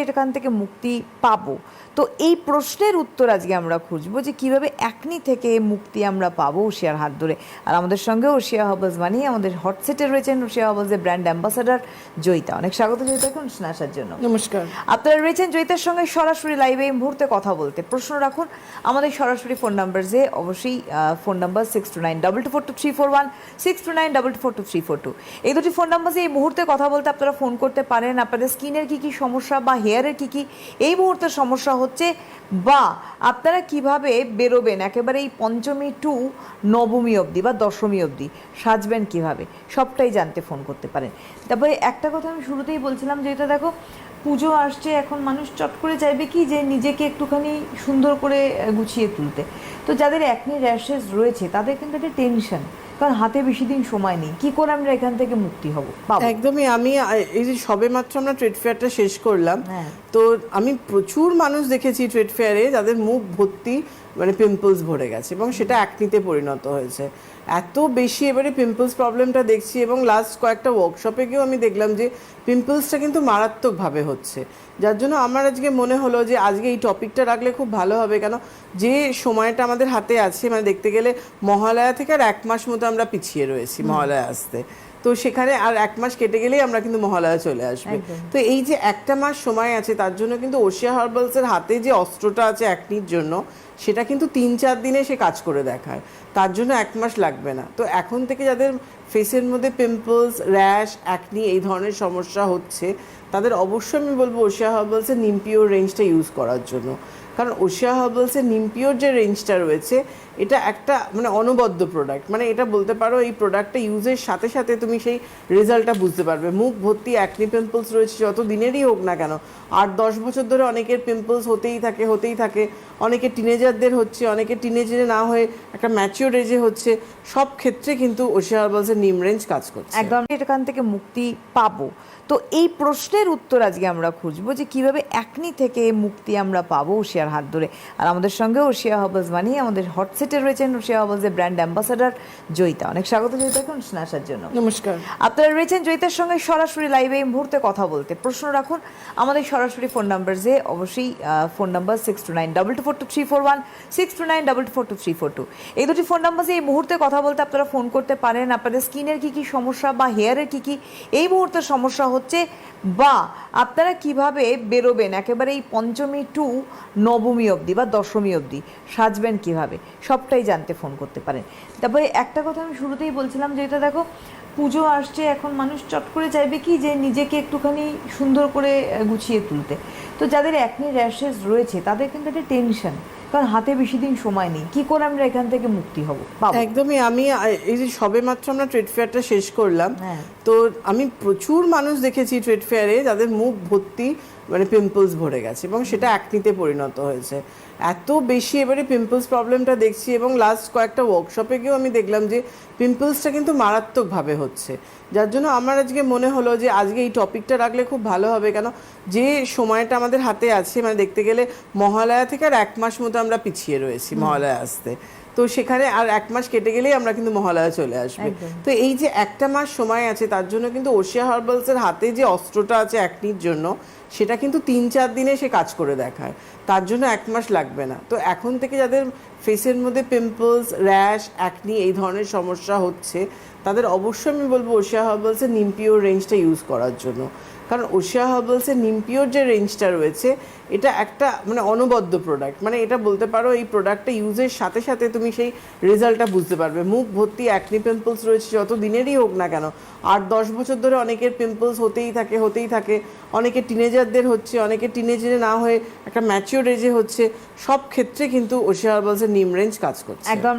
এখান থেকে মুক্তি পাবো। তো এই প্রশ্নের উত্তর আজকে আমরা খুঁজবো যে কীভাবে একনি থেকে মুক্তি আমরা পাবো ওশিয়ার হাত ধরে। আর আমাদের সঙ্গে ওশিয়া হাবাস বানিয়ে আমাদের হটসেটে রয়েছেন ওশিয়া হাবাসের ব্র্যান্ড অ্যাম্বাসাডার জয়িতা। অনেক স্বাগত জয়িতা এখন আসার জন্য। নমস্কার। আপনারা রয়েছেন জয়িতার সঙ্গে সরাসরি লাইভে এই মুহূর্তে কথা বলতে। প্রশ্ন রাখুন আমাদের সরাসরি ফোন নাম্বার যে অবশ্যই phone number six two nine double two four two three four one six two nine double two four two three four two এই দুটি ফোন নাম্বার এই মুহূর্তে কথা বলতে আপনারা ফোন করতে পারেন। আপনাদের স্কিনের কি কি সমস্যা বা হেয়ারের কি কি এই মুহূর্তে সমস্যা হচ্ছে, বা আপনারা কীভাবে বেরোবেন? একেবারে এই পঞ্চমী টু নবমী অবধি বা দশমী অবধি সাজবেন কীভাবে? সবটাই জানতে ফোন করতে পারেন। তারপরে একটা কথা আমি শুরুতেই বলছিলাম যে, এটা দেখো, পুজো আসছে, এখন মানুষ চট করে চাইবে কি যে, নিজেকে একটুখানি সুন্দর করে গুছিয়ে তুলতে। তো যাদের একনি র্যাশেস রয়েছে, তাদের কিন্তু একটা টেনশন কারণ হাতে বেশি দিন সময় নেই। কি করে আমরা এখান থেকে মুক্তি হব? একদমই আমি এই যে সবে মাত্র আমরা ট্রেড ফেয়ারটা শেষ করলাম হ্যাঁ। তো আমি প্রচুর মানুষ দেখেছি ট্রেড ফেয়ারে যাদের মুখ ভর্তি মানে পিম্পলস ভরে গেছে এবং সেটা একনিতে পরিণত হয়েছে। এত বেশি এবারে পিম্পলস প্রবলেমটা দেখছি এবং লাস্ট কয়েকটা ওয়ার্কশপে গিয়েও আমি দেখলাম যে পিম্পলসটা কিন্তু মারাত্মকভাবে হচ্ছে। যার জন্য আমার আজকে মনে হলো যে আজকে এই টপিকটা রাখলে খুব ভালো হবে কেন? যে সময়টা আমাদের হাতে আছে মানে দেখতে গেলে মহালয়া থেকে আর এক মাস মতো আমরা পিছিয়ে রয়েছি মহালয়া আসতে। তো সেখানে আর এক মাস কেটে গেলেই আমরা কিন্তু মহালয়া চলে আসবে। তো এই যে একটা মাস সময় আছে তার জন্য কিন্তু ওশিয়া হার্বালসের হাতে যে অস্ত্রটা আছে একনির জন্য সেটা কিন্তু তিন চার দিনে সে কাজ করে দেখায়। তার জন্য এক মাস লাগবে না। তো এখন থেকে যাদের ফেসের মধ্যে পিম্পলস র্যাশ অ্যাকনি এই ধরনের সমস্যা হচ্ছে তাদের অবশ্যই আমি বলব ওশিয়া হার্বালসের নিমপিওর রেঞ্জটা ইউজ করার জন্য। কারণ ওশিয়া হার্বালসের নিমপিওর যে রেঞ্জটা রয়েছে এটা একটা মানে অনবদ্য প্রোডাক্ট মানে এটা বলতে পারো, এই প্রোডাক্টটা ইউজের সাথে সাথে তুমি সেই রেজাল্টটা বুঝতে পারবে। মুখ ভর্তি অ্যাকনি পিম্পলস রয়েছে, যত দিনেরই হোক না কেন। আট দশ বছর ধরে অনেকের পিম্পলস হতেই থাকে হতেই থাকে। অনেকে টিনেজারদের হচ্ছে, অনেকে টিনেজারে না হয়ে একটা ম্যাচিওর এজে হচ্ছে। সব ক্ষেত্রে কিন্তু ওশিয়া হার্বালসের নিম রেঞ্জ কাজ করছে। একদম এখান থেকে মুক্তি পাবো। তো এই প্রশ্নের উত্তর আজকে আমরা খুঁজবো যে কীভাবে একনি থেকে মুক্তি আমরা পাবো ওশিয়ার হাত ধরে। আর আমাদের সঙ্গে ওশিয়া হাবাস বানিয়ে আমাদের হটসেটে রয়েছেন ওশিয়া হাবাসের ব্র্যান্ড অ্যাম্বাসাডার জয়িতা। অনেক স্বাগত জয়িতা এখন আসার জন্য। নমস্কার। আপনারা রয়েছেন জয়িতার সঙ্গে সরাসরি লাইভে এই মুহূর্তে কথা বলতে প্রশ্ন রাখুন। আমাদের সরাসরি ফোন নাম্বার যে অবশ্যই phone number six two nine double two four two three four one six two nine double two four two three four two এই দুটি ফোন নাম্বার এই মুহূর্তে কথা বলতে আপনারা ফোন করতে পারেন। আপনাদের স্কিনের কি কি সমস্যা বা হেয়ারের কি কি? এই মুহূর্তে সমস্যা হচ্ছে বা আপনারা কীভাবে বেরোবেন? একেবারে এই পঞ্চমী টু নবমী অবধি বা দশমী অবধি। সাজবেন কীভাবে? সবটাই জানতে ফোন করতে পারেন। তারপরে একটা কথা আমি শুরুতেই বলছিলাম যে এটা দেখো পুজো আসছে এখন মানুষ চট করে চাইবে কি যে নিজেকে একটুখানি সুন্দর করে গুছিয়ে তুলতে। তো যাদের একনি র্যাশেস রয়েছে তাদের কিন্তু একটা টেনশন কারণ হাতে বেশি দিন সময় নেই। কি করে আমরা এখান থেকে মুক্তি হব? একদমই আমি এই যে সবে মাত্র আমরা ট্রেড ফেয়ারটা শেষ করলাম হ্যাঁ। তো আমি প্রচুর মানুষ দেখেছি ট্রেড ফেয়ারে যাদের মুখ ভর্তি মানে পিম্পলস ভরে গেছে এবং সেটা একনিতে পরিণত হয়েছে। এত বেশি এবারে পিম্পলস প্রবলেমটা দেখছি এবং লাস্ট কয়েকটা ওয়ার্কশপে গিয়েও আমি দেখলাম যে পিম্পলসটা কিন্তু মারাত্মকভাবে হচ্ছে। যার জন্য আমার আজকে মনে হলো যে আজকে এই টপিকটা রাখলে খুব ভালো হবে কেন? যে সময়টা আমাদের হাতে আছে মানে দেখতে গেলে মহালয়া থেকে আর এক মাস মতো আমরা পিছিয়ে রয়েছি মহালয়া আসতে। তো সেখানে আর এক মাস কেটে গেলেই আমরা কিন্তু মহালয়া চলে আসবে। তো এই যে একটা মাস সময় আছে তার জন্য কিন্তু ওশিয়া হার্বালসের হাতে যে অস্ত্রটা আছে একনির জন্য সেটা কিন্তু তিন চার দিনে সে কাজ করে দেখায়। তার জন্য এক মাস লাগবে না। তো এখন থেকে যাদের ফেসের মধ্যে পিম্পলস র্যাশ অ্যাকনি এই ধরনের সমস্যা হচ্ছে তাদের অবশ্যই আমি বলব ওশিয়া হার্বালসের নিমপিওর রেঞ্জটা ইউজ করার জন্য। কারণ ওশিয়া হার্বালসের নিমপিওর যে রেঞ্জটা রয়েছে, এটা একটা মানে অনবদ্য প্রোডাক্ট মানে এটা বলতে পারো এই প্রোডাক্টটা ইউজের সাথে সাথে তুমি সেই রেজাল্টটা বুঝতে পারবে। মুখ ভর্তি অ্যাকনি পিম্পলস রয়েছে যত দিনেরই হোক না কেন। আর দশ বছর ধরে অনেকের পিম্পলস হতেই থাকে হতেই থাকে। অনেকে টিনেজারদের হচ্ছে, অনেকে টিনেজারে না হয়ে একটা ম্যাচিওর এজে হচ্ছে। সব ক্ষেত্রে কিন্তু ওশিয়া হার্বালসের নিম রেঞ্জ কাজ করছে। একদম।